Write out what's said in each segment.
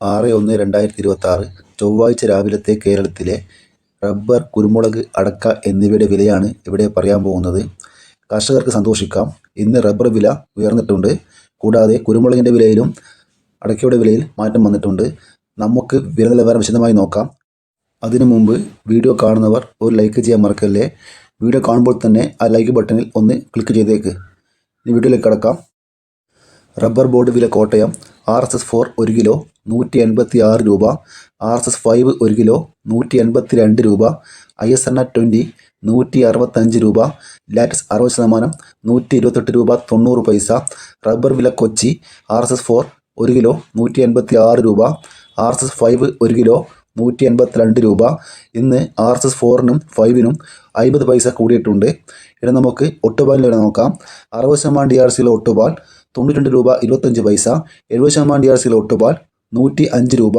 ആറ് ഒന്ന് രണ്ടായിരത്തി ഇരുപത്താറ് ചൊവ്വാഴ്ച രാവിലത്തെ കേരളത്തിലെ റബ്ബർ കുരുമുളക് അടക്ക എന്നിവയുടെ വിലയാണ് ഇവിടെ പറയാൻ പോകുന്നത്. കർഷകർക്ക് സന്തോഷിക്കാം. ഇന്ന് റബ്ബർ വില ഉയർന്നിട്ടുണ്ട്. കൂടാതെ കുരുമുളകിന്റെ വിലയിലും അടക്കയുടെ വിലയിൽ മാറ്റം വന്നിട്ടുണ്ട്. നമുക്ക് വില നിലവാരം വിശദമായി നോക്കാം. അതിനു മുമ്പ് വീഡിയോ കാണുന്നവർ ഒരു ലൈക്ക് ചെയ്യാൻ മറക്കല്ലേ? വീഡിയോ കാണുമ്പോൾ തന്നെ ആ ലൈക്ക് ബട്ടണിൽ ഒന്ന് ക്ലിക്ക് ചെയ്തേക്ക്. ഇനി വീഡിയോയിലേക്ക് കടക്കാം. റബ്ബർ ബോർഡ് വില Kottayam R S S four ഒരു കിലോ നൂറ്റി എൺപത്തി ആറ് രൂപ ആർ എസ് എസ് ഫൈവ് ഒരു കിലോ നൂറ്റി എൺപത്തി രണ്ട് രൂപ ഐ എസ് എൻ ട്വന്റി നൂറ്റി അറുപത്തഞ്ച് രൂപ ലാറ്റസ് അറുപത് ശതമാനം നൂറ്റി ഇരുപത്തെട്ട് രൂപ തൊണ്ണൂറ് പൈസ റബ്ബർ വില Kochi R S S four ഒരു കിലോ നൂറ്റി എൺപത്തി ആറ് രൂപ ആർ എസ് എസ് ഫൈവ് ഒരു കിലോ നൂറ്റി എൺപത്തി രണ്ട് രൂപ. ഇന്ന് ആർ എസ് എസ് ഫോറിനും ഫൈവിനും അമ്പത് പൈസ കൂടിയിട്ടുണ്ട്. ഇനി നമുക്ക് ഒട്ടുപാലിന്റെ വില നോക്കാം. അറുപത് ശതമാനം ഡി ആർ സിയിലെ ഒട്ടുപാൽ തൊണ്ണൂറ്റി രണ്ട് രൂപ ഇരുപത്തഞ്ച് പൈസ എഴുപത് ശതമാനം ഡി ആർ സിയിലെ ഒട്ടുപാൽ നൂറ്റി അഞ്ച് രൂപ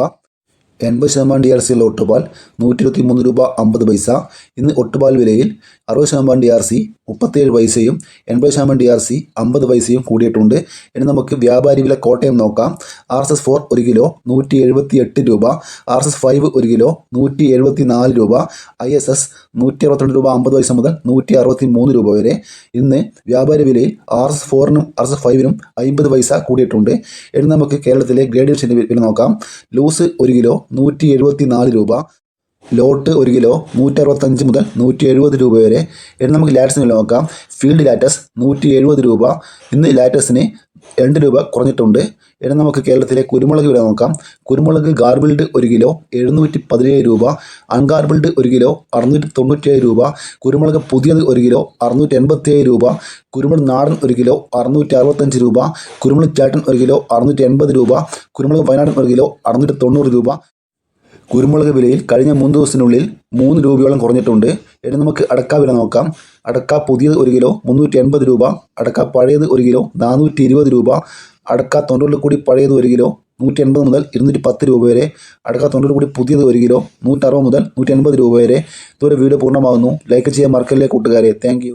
എൺപത് ശതമാനം ഡി ആർ സിയിലെ ഒട്ടുപാൽ നൂറ്റി ഇരുപത്തി മൂന്ന് രൂപ അമ്പത് പൈസ. ഇന്ന് ഒട്ടുപാൽ വിലയിൽ അറുപത് ശതമാനം ഡി ആർ സി മുപ്പത്തേഴ് പൈസയും എൺപത് ശതമാനം ഡി ആർ സി അമ്പത് പൈസയും കൂടിയിട്ടുണ്ട്. ഇനി നമുക്ക് വ്യാപാരി വില കോട്ടയം നോക്കാം. ആർ എസ് എസ് ഫോർ ഒരു കിലോ നൂറ്റി എഴുപത്തി എട്ട് രൂപ. ആർ എസ് എസ് ഫൈവ് ഒരു കിലോ നൂറ്റി എഴുപത്തി നാല് രൂപ. ഐ എസ് എസ് നൂറ്റി അറുപത്തിരണ്ട് രൂപ അമ്പത് പൈസ മുതൽ നൂറ്റി അറുപത്തി മൂന്ന് രൂപ വരെ. ഇന്ന് വ്യാപാരി വിലയിൽ ആർ എസ് ഫോറിനും ആർ എസ് എസ് ഫൈവിനും അമ്പത് പൈസ കൂടിയിട്ടുണ്ട്. ഇനി നമുക്ക് കേരളത്തിലെ ഗ്രേഡ് വില നോക്കാം. ലൂസ് ഒരു കിലോ നൂറ്റി എഴുപത്തി നാല് രൂപ. ലോട്ട് ഒരു കിലോ നൂറ്റി അറുപത്തഞ്ച് മുതൽ നൂറ്റി എഴുപത് രൂപ വരെ. ഇനി നമുക്ക് ലാറ്റസിന് നോക്കാം. ഫീൽഡ് ലാറ്റസ് നൂറ്റി എഴുപത് രൂപ. ഇന്ന് ലാറ്റസിന് രണ്ട് രൂപ കുറഞ്ഞിട്ടുണ്ട്. ഇനി നമുക്ക് കേരളത്തിലെ കുരുമുളക് വില നോക്കാം. കുരുമുളക് ഗാർബിൾഡ് ഒരു കിലോ എഴുന്നൂറ്റി പതിനേഴ് രൂപ. അൺഗാർബിൾഡ് ഒരു കിലോ അറുന്നൂറ്റി തൊണ്ണൂറ്റേഴ് രൂപ. കുരുമുളക് പുതിയത് ഒരു കിലോ അറുന്നൂറ്റി എൺപത്തിയേഴ് രൂപ. കുരുമുളക് നാടൻ ഒരു കിലോ അറുന്നൂറ്റി അറുപത്തഞ്ച് രൂപ. കുരുമുളക് ചാട്ടൻ ഒരു കിലോ അറുന്നൂറ്റി എൺപത് രൂപ. കുരുമുളക് വയനാടൻ ഒരു കിലോ അറുന്നൂറ്റി തൊണ്ണൂറ് രൂപ. കുരുമുളക് വിലയിൽ കഴിഞ്ഞ മൂന്ന് ദിവസത്തിനുള്ളിൽ മൂന്ന് രൂപയോളം കുറഞ്ഞിട്ടുണ്ട്. ഇനി നമുക്ക് അടക്ക വില നോക്കാം. അടക്ക പുതിയത് ഒരു കിലോ മുന്നൂറ്റി എൺപത് രൂപ അടക്ക പഴയത് ഒരു കിലോ നാനൂറ്റി ഇരുപത് രൂപ അടക്ക തൊണ്ണൂറിൽ കൂടി പഴയത് ഒരു കിലോ നൂറ്റി എൺപത് മുതൽ ഇരുന്നൂറ്റി പത്ത് രൂപ വരെ അടക്ക തൊണ്ണൂറ് കൂടി പുതിയത് ഒരു കിലോ നൂറ്ററുപത് മുതൽ നൂറ്റി എൺപത് രൂപ വരെ. ഇതുവരെ വീഡിയോ പൂർണമാകുന്നു. ലൈക്ക് ചെയ്യാൻ മറക്കല്ലേ കൂട്ടുകാരെ. താങ്ക്